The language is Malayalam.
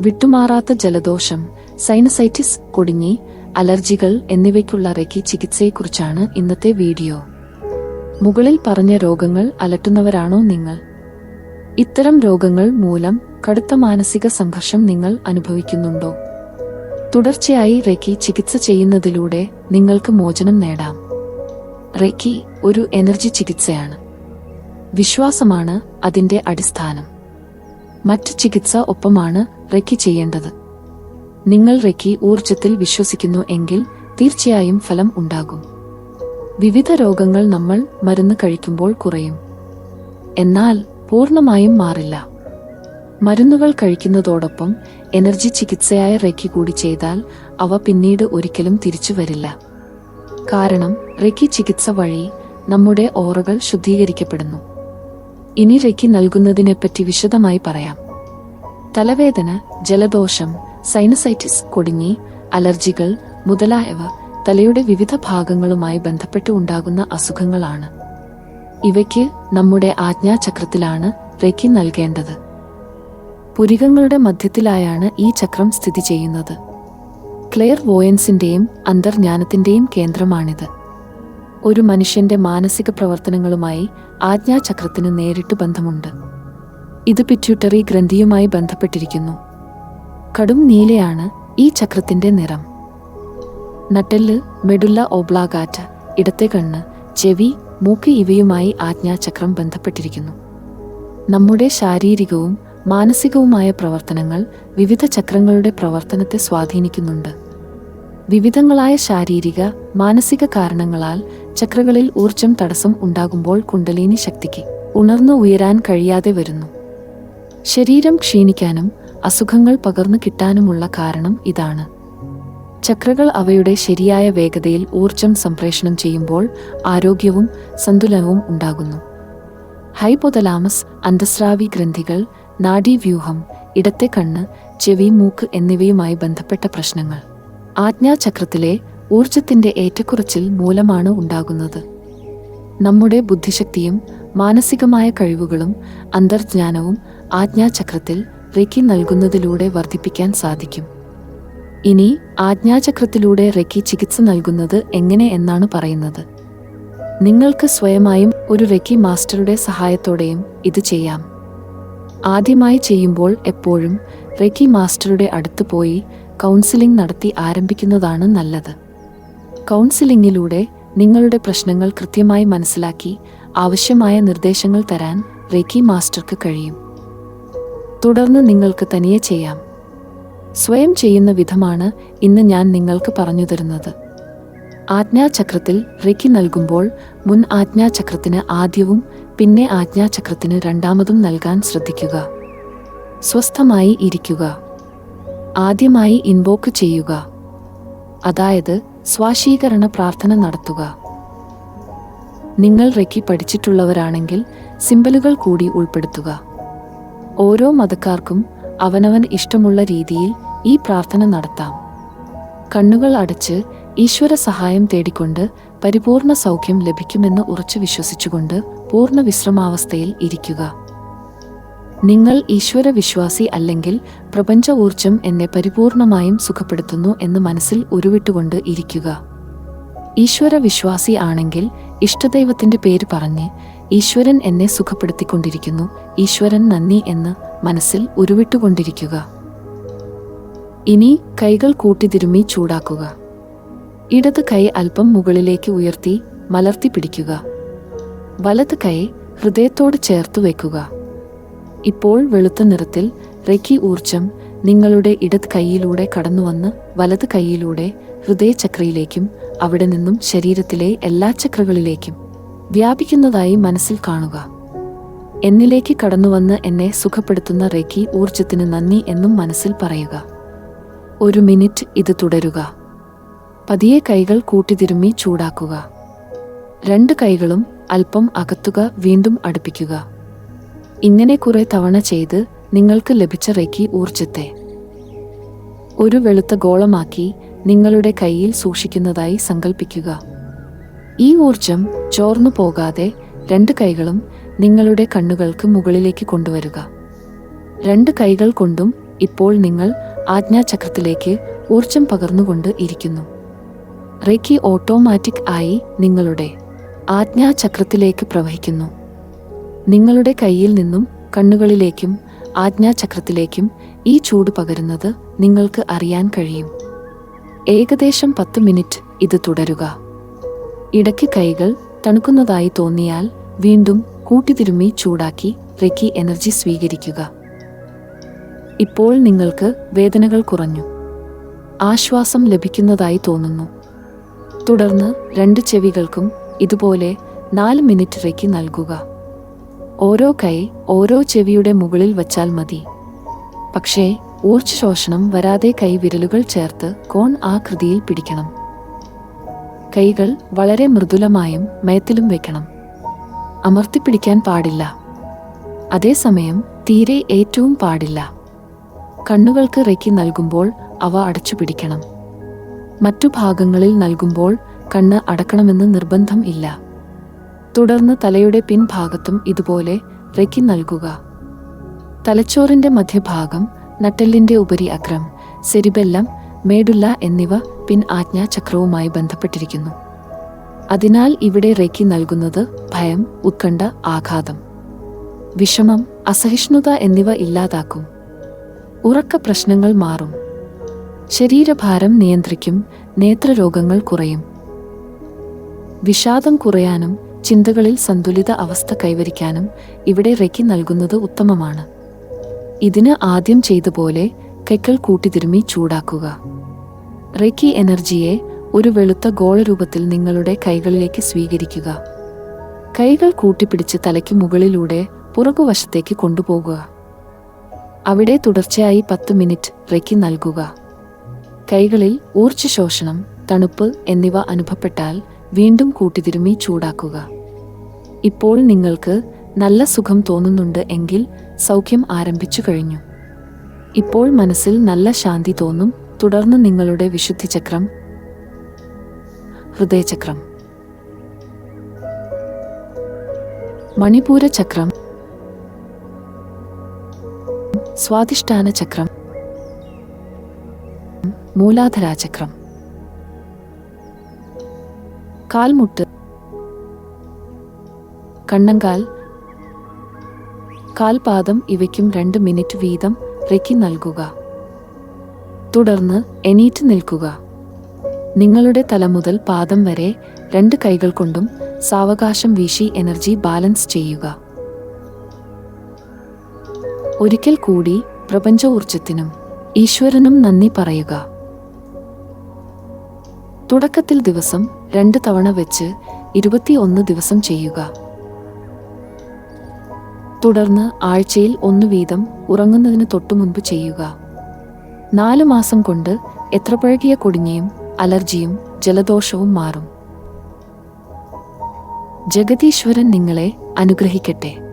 വിട്ടുമാറാത്ത ജലദോഷം സൈനസൈറ്റിസ് കൊടിഞ്ഞി അലർജികൾ എന്നിവയ്ക്കുള്ള റെക്കി ചികിത്സയെക്കുറിച്ചാണ് ഇന്നത്തെ വീഡിയോ. മുകളിൽ പറഞ്ഞ രോഗങ്ങൾ അലട്ടുന്നവരാണോ നിങ്ങൾ? ഇത്തരം രോഗങ്ങൾ മൂലം കടുത്ത മാനസിക സംഘർഷം നിങ്ങൾ അനുഭവിക്കുന്നുണ്ടോ? തുടർച്ചയായി റെക്കി ചികിത്സ ചെയ്യുന്നതിലൂടെ നിങ്ങൾക്ക് മോചനം നേടാം. റെക്കി ഒരു എനർജി ചികിത്സയാണ്. വിശ്വാസമാണ് അതിന്റെ അടിസ്ഥാനം. മറ്റ് ചികിത്സ ഒപ്പമാണ് റെക്കി ചെയ്യേണ്ടത്. നിങ്ങൾ റെക്കി ഊർജത്തിൽ വിശ്വസിക്കുന്നു എങ്കിൽ തീർച്ചയായും ഫലം ഉണ്ടാകും. വിവിധ രോഗങ്ങൾ നമ്മൾ മരുന്ന് കഴിക്കുമ്പോൾ കുറയും. എന്നാൽ പൂർണമായും മാറില്ല. മരുന്നുകൾ കഴിക്കുന്നതോടൊപ്പം എനർജി ചികിത്സയായ റെക്കി കൂടി ചെയ്താൽ അവ പിന്നീട് ഒരിക്കലും തിരിച്ചു വരില്ല. കാരണം റെക്കി ചികിത്സ വഴി നമ്മുടെ ഓറകൾ ശുദ്ധീകരിക്കപ്പെടുന്നു. ഇനി നൽകുന്നതിനെപ്പറ്റി വിശദമായി പറയാം. തലവേദന ജലദോഷം സൈനസൈറ്റിസ് കൊടുങ്ങി അലർജികൾ മുതലായവ തലയുടെ വിവിധ ഭാഗങ്ങളുമായി ബന്ധപ്പെട്ട് ഉണ്ടാകുന്ന അസുഖങ്ങളാണ്. ഇവയ്ക്ക് നമ്മുടെ ആജ്ഞാചക്രത്തിലാണ് റെക്കി നൽകേണ്ടത്. പുരികങ്ങളുടെ മധ്യത്തിലായാണ് ഈ ചക്രം സ്ഥിതി ചെയ്യുന്നത്. ക്ലെയർ വോയൻസിന്റെയും അന്തർജ്ഞാനത്തിന്റെയും കേന്ദ്രമാണിത്. ഒരു മനുഷ്യന്റെ മാനസിക പ്രവർത്തനങ്ങളുമായി ആജ്ഞാചക്രത്തിന് നേരിട്ട് ബന്ധമുണ്ട്. ഇത് പിറ്റ്യൂട്ടറി ഗ്രന്ഥിയുമായി ബന്ധപ്പെട്ടിരിക്കുന്നു. കടും നീലയാണ് ഈ ചക്രത്തിന്റെ നിറം. നട്ടെല്ല് മെഡുല്ല ഓബ്ലാഗാറ്റ ഇടത്തെ കണ്ണ് ചെവി മൂക്ക് ഇവയുമായി ആജ്ഞാചക്രം ബന്ധപ്പെട്ടിരിക്കുന്നു. നമ്മുടെ ശാരീരികവും മാനസികവുമായ പ്രവർത്തനങ്ങൾ വിവിധ ചക്രങ്ങളുടെ പ്രവർത്തനത്തെ സ്വാധീനിക്കുന്നുണ്ട്. വിവിധങ്ങളായ ശാരീരിക മാനസിക കാരണങ്ങളാൽ ചക്രകളിൽ ഊർജം തടസ്സം ഉണ്ടാകുമ്പോൾ കുണ്ടലിനി ശക്തിക്ക് ഉണർന്നു ഉയരാൻ കഴിയാതെ വരുന്നു. ശരീരം ക്ഷീണിക്കാനും അസുഖങ്ങൾ പകർന്നു കിട്ടാനുമുള്ള കാരണം ഇതാണ്. ചക്രകൾ അവയുടെ ശരിയായ വേഗതയിൽ ഊർജം സംപ്രേഷണം ചെയ്യുമ്പോൾ ആരോഗ്യവും സന്തുലനവും ഉണ്ടാകുന്നു. ഹൈപോതലാമസ് അന്തസ്രാവി ഗ്രന്ഥികൾ നാഡീവ്യൂഹം ഇടത്തെ കണ്ണ് ചെവി മൂക്ക് എന്നിവയുമായി ബന്ധപ്പെട്ട പ്രശ്നങ്ങൾ. ആജ്ഞാചക്രത്തിലെ ഊർജത്തിന്റെ ഏറ്റക്കുറച്ചിൽ മൂലമാണ് ഉണ്ടാകുന്നത്. നമ്മുടെ ബുദ്ധിശക്തിയും മാനസികമായ കഴിവുകളും അന്തർജ്ഞാനവും ആജ്ഞാചക്രത്തിൽ റെക്കി നൽകുന്നതിലൂടെ വർദ്ധിപ്പിക്കാൻ സാധിക്കും. ഇനി ആജ്ഞാചക്രത്തിലൂടെ റെക്കി ചികിത്സ നൽകുന്നത് എങ്ങനെ എന്നാണ് പറയുന്നത്. നിങ്ങൾക്ക് സ്വയമായും ഒരു റെക്കി മാസ്റ്ററുടെ സഹായത്തോടെയും ഇത് ചെയ്യാം. ആദ്യമായി ചെയ്യുമ്പോൾ എപ്പോഴും റെക്കി മാസ്റ്ററുടെ അടുത്ത് പോയി കൗൺസിലിംഗ് നടത്തി ആരംഭിക്കുന്നതാണ് നല്ലത്. കൗൺസിലിംഗിലൂടെ നിങ്ങളുടെ പ്രശ്നങ്ങൾ കൃത്യമായി മനസ്സിലാക്കി ആവശ്യമായ നിർദ്ദേശങ്ങൾ തരാൻ റേക്കി മാസ്റ്റർക്ക് കഴിയും. തുടർന്ന് നിങ്ങൾക്ക് തനിയെ ചെയ്യാം. സ്വയം ചെയ്യുന്ന വിധമാണ് ഇന്ന് ഞാൻ നിങ്ങൾക്ക് പറഞ്ഞു തരുന്നത്. ആജ്ഞാചക്രത്തിൽ റെക്കി നൽകുമ്പോൾ മുൻ ആജ്ഞാചക്രത്തിന് ആദ്യവും പിന്നെ ആജ്ഞാചക്രത്തിന് രണ്ടാമതും നൽകാൻ ശ്രദ്ധിക്കുക. സ്വസ്ഥമായി ഇരിക്കുക. ആദ്യമായി ഇൻവോക്ക് ചെയ്യുക. അതായത് സ്വാശീകരണ പ്രാർത്ഥന നടത്തുക. നിങ്ങൾ റെക്കി പഠിച്ചിട്ടുള്ളവരാണെങ്കിൽ സിമ്പലുകൾ കൂടി ഉൾപ്പെടുത്തുക. ഓരോ മതക്കാർക്കും അവനവൻ ഇഷ്ടമുള്ള രീതിയിൽ ഈ പ്രാർത്ഥന നടത്താം. കണ്ണുകൾ അടച്ച് ഈശ്വര സഹായം തേടിക്കൊണ്ട് പരിപൂർണ സൗഖ്യം ലഭിക്കുമെന്ന് ഉറച്ചു വിശ്വസിച്ചുകൊണ്ട് പൂർണ വിശ്രമാവസ്ഥയിൽ ഇരിക്കുക. നിങ്ങൾ ഈശ്വര വിശ്വാസി അല്ലെങ്കിൽ പ്രപഞ്ച ഊർജം എന്നെ പരിപൂർണമായും സുഖപ്പെടുത്തുന്നു എന്ന് മനസ്സിൽ ഉരുവിട്ടുകൊണ്ട് ഇരിക്കുക. ഈശ്വര വിശ്വാസി ആണെങ്കിൽ ഇഷ്ടദൈവത്തിന്റെ പേര് പറഞ്ഞ് ഈശ്വരൻ എന്നെ സുഖപ്പെടുത്തിക്കൊണ്ടിരിക്കുന്നു ഈശ്വരൻ നന്ദി എന്ന് മനസ്സിൽ ഉരുവിട്ടുകൊണ്ടിരിക്കുക. ഇനി കൈകൾ കൂട്ടിതിരുമ്മി ചൂടാക്കുക. ഇടത് കൈ അല്പം മുകളിലേക്ക് ഉയർത്തി മലർത്തി പിടിക്കുക. വലത് കൈ ഹൃദയത്തോട് ചേർത്ത് വെക്കുക. ഇപ്പോൾ വെളുത്ത നിറത്തിൽ റെക്കി ഊർജം നിങ്ങളുടെ ഇടത് കൈയിലൂടെ കടന്നുവന്ന് വലത് കൈയിലൂടെ ഹൃദയചക്രയിലേക്കും അവിടെ നിന്നും ശരീരത്തിലെ എല്ലാ ചക്രകളിലേക്കും വ്യാപിക്കുന്നതായി മനസ്സിൽ കാണുക. എന്നിലേക്ക് കടന്നുവന്ന് എന്നെ സുഖപ്പെടുത്തുന്ന റെക്കി ഊർജത്തിന് നന്ദി എന്നും മനസ്സിൽ പറയുക. ഒരു മിനിറ്റ് ഇത് തുടരുക. പതിയെ കൈകൾ കൂട്ടിതിരുമ്മി ചൂടാക്കുക. രണ്ട് കൈകളും അല്പം അകത്തുക വീണ്ടും അടുപ്പിക്കുക. ഇങ്ങനെ കുറെ തവണ ചെയ്ത് നിങ്ങൾക്ക് ലഭിച്ച റെക്കി ഊർജത്തെ ഒരു വെളുത്ത ഗോളമാക്കി നിങ്ങളുടെ കയ്യിൽ സൂക്ഷിക്കുന്നതായി സങ്കൽപ്പിക്കുക. ഈ ഊർജം ചോർന്നു പോകാതെ രണ്ട് കൈകളും നിങ്ങളുടെ കണ്ണുകൾക്ക് മുകളിലേക്ക് കൊണ്ടുവരിക. രണ്ട് കൈകൾ കൊണ്ടും ഇപ്പോൾ നിങ്ങൾ ആജ്ഞാചക്രത്തിലേക്ക് ഊർജം പകർന്നുകൊണ്ട് ഇരിക്കുന്നു. റെക്കി ഓട്ടോമാറ്റിക് ആയി നിങ്ങളുടെ ആജ്ഞാചക്രത്തിലേക്ക് പ്രവഹിക്കുന്നു. നിങ്ങളുടെ കയ്യിൽ നിന്നും കണ്ണുകളിലേക്കും ആജ്ഞാചക്രത്തിലേക്കും ഈ ചൂട് പകരുന്നത് നിങ്ങൾക്ക് അറിയാൻ കഴിയും. ഏകദേശം പത്ത് മിനിറ്റ് ഇത് തുടരുക. ഇടയ്ക്ക് കൈകൾ തണുക്കുന്നതായി തോന്നിയാൽ വീണ്ടും കൂട്ടിതിരുമ്മി ചൂടാക്കി റെക്കി എനർജി സ്വീകരിക്കുക. ഇപ്പോൾ നിങ്ങൾക്ക് വേദനകൾ കുറഞ്ഞു. ആശ്വാസം ലഭിക്കുന്നതായി തോന്നുന്നു. തുടർന്ന് രണ്ട് ചെവികൾക്കും ഇതുപോലെ നാല് മിനിറ്റ് റെക്കി നൽകുക. ഓരോ കൈ ഓരോ ചെവിയുടെ മുകളിൽ വച്ചാൽ മതി. പക്ഷേ ഊർജ ശോഷണം വരാതെ കൈ വിരലുകൾ ചേർത്ത് കോൺ ആകൃതിയിൽ പിടിക്കണം. കൈകൾ വളരെ മൃദുലമായും മയത്തിലും വെക്കണം. അമർത്തിപ്പിടിക്കാൻ പാടില്ല. അതേസമയം തീരെ ഏറ്റവും പാടില്ല. കണ്ണുകൾക്ക് റെക്കി നൽകുമ്പോൾ അവ അടച്ചു പിടിക്കണം. മറ്റു ഭാഗങ്ങളിൽ നൽകുമ്പോൾ കണ്ണ് അടക്കണമെന്ന് നിർബന്ധം ഇല്ല. തുടർന്ന് തലയുടെ പിൻഭാഗത്തും ഇതുപോലെ റെക്കി നൽകുക. തലച്ചോറിന്റെ മധ്യഭാഗം നട്ടെല്ലിന്റെ ഉപരി അഗ്രം സെരിബെല്ലം മേഡുല്ല എന്നിവ പിൻ ആജ്ഞാചക്രവുമായി ബന്ധപ്പെട്ടിരിക്കുന്നു. അതിനാൽ ഇവിടെ റെക്കി നൽകുന്നത് ഭയം ഉത്കണ്ഠ ആഘാതം. വിഷമം അസഹിഷ്ണുത എന്നിവ ഇല്ലാതാക്കും. ഉറക്ക പ്രശ്നങ്ങൾ മാറും. ശരീരഭാരം നിയന്ത്രിക്കും നേത്രരോഗങ്ങൾ കുറയും. വിഷാദം കുറയാനും ചിന്തകളിൽ സന്തുലിത അവസ്ഥ കൈവരിക്കാനും ഇവിടെ റെക്കി നൽകുന്നത് ഉത്തമമാണ്. ഇതിന് ആദ്യം ചെയ്ത പോലെ കൈകൾ കൂട്ടിതിരുമി ചൂടാക്കുക. റെക്കി എനർജിയെ ഒരു വെളുത്ത ഗോള രൂപത്തിൽ നിങ്ങളുടെ കൈകളിലേക്ക് സ്വീകരിക്കുക. കൈകൾ കൂട്ടിപ്പിടിച്ച് തലയ്ക്ക് മുകളിലൂടെ പുറകുവശത്തേക്ക് കൊണ്ടുപോകുക. അവിടെ തുടർച്ചയായി പത്ത് മിനിറ്റ് റെക്കി നൽകുക. കൈകളിൽ ഊർജ ശോഷണം തണുപ്പ് എന്നിവ അനുഭവപ്പെട്ടാൽ വീണ്ടും കൂട്ടിതിരുമി ചൂടാക്കുക. ഇപ്പോൾ നിങ്ങൾക്ക് നല്ല സുഖം തോന്നുന്നുണ്ട് എങ്കിൽ സൗഖ്യം ആരംഭിച്ചു കഴിഞ്ഞു. ഇപ്പോൾ മനസ്സിൽ നല്ല ശാന്തി തോന്നും തുടർന്ന് നിങ്ങളുടെ വിശുദ്ധിചക്രം ഹൃദയചക്രം. മണിപൂര ചക്രം സ്വാധിഷ്ഠാന ചക്രം മൂലാധാരാചക്രം. കാൽമുട്ട്. കണ്ണങ്കാൽ. കാൽപാദം ഇവയ്ക്കും രണ്ട് മിനിറ്റ് വീതം റെക്കി നൽകുക. തുടർന്ന് എണീറ്റ് നിൽക്കുക. നിങ്ങളുടെ തല മുതൽ പാദം വരെ രണ്ട് കൈകൾ കൊണ്ടും സാവകാശം വീശി എനർജി ബാലൻസ് ചെയ്യുക. ഒരിക്കൽ കൂടി പ്രപഞ്ച ഊർജത്തിനും ഈശ്വരനും നന്ദി പറയുക. തുടക്കത്തിൽ ദിവസം രണ്ട് തവണ വെച്ച് ഇരുപത്തിയൊന്ന് ദിവസം ചെയ്യുക. തുടർന്ന് ആഴ്ചയിൽ ഒന്ന് വീതം ഉറങ്ങുന്നതിന് തൊട്ടുമുൻപ് ചെയ്യുക. നാലു മാസം കൊണ്ട് എത്ര പഴകിയ കൊടിഞ്ഞയും അലർജിയും ജലദോഷവും മാറും. ജഗതീശ്വരൻ നിങ്ങളെ അനുഗ്രഹിക്കട്ടെ.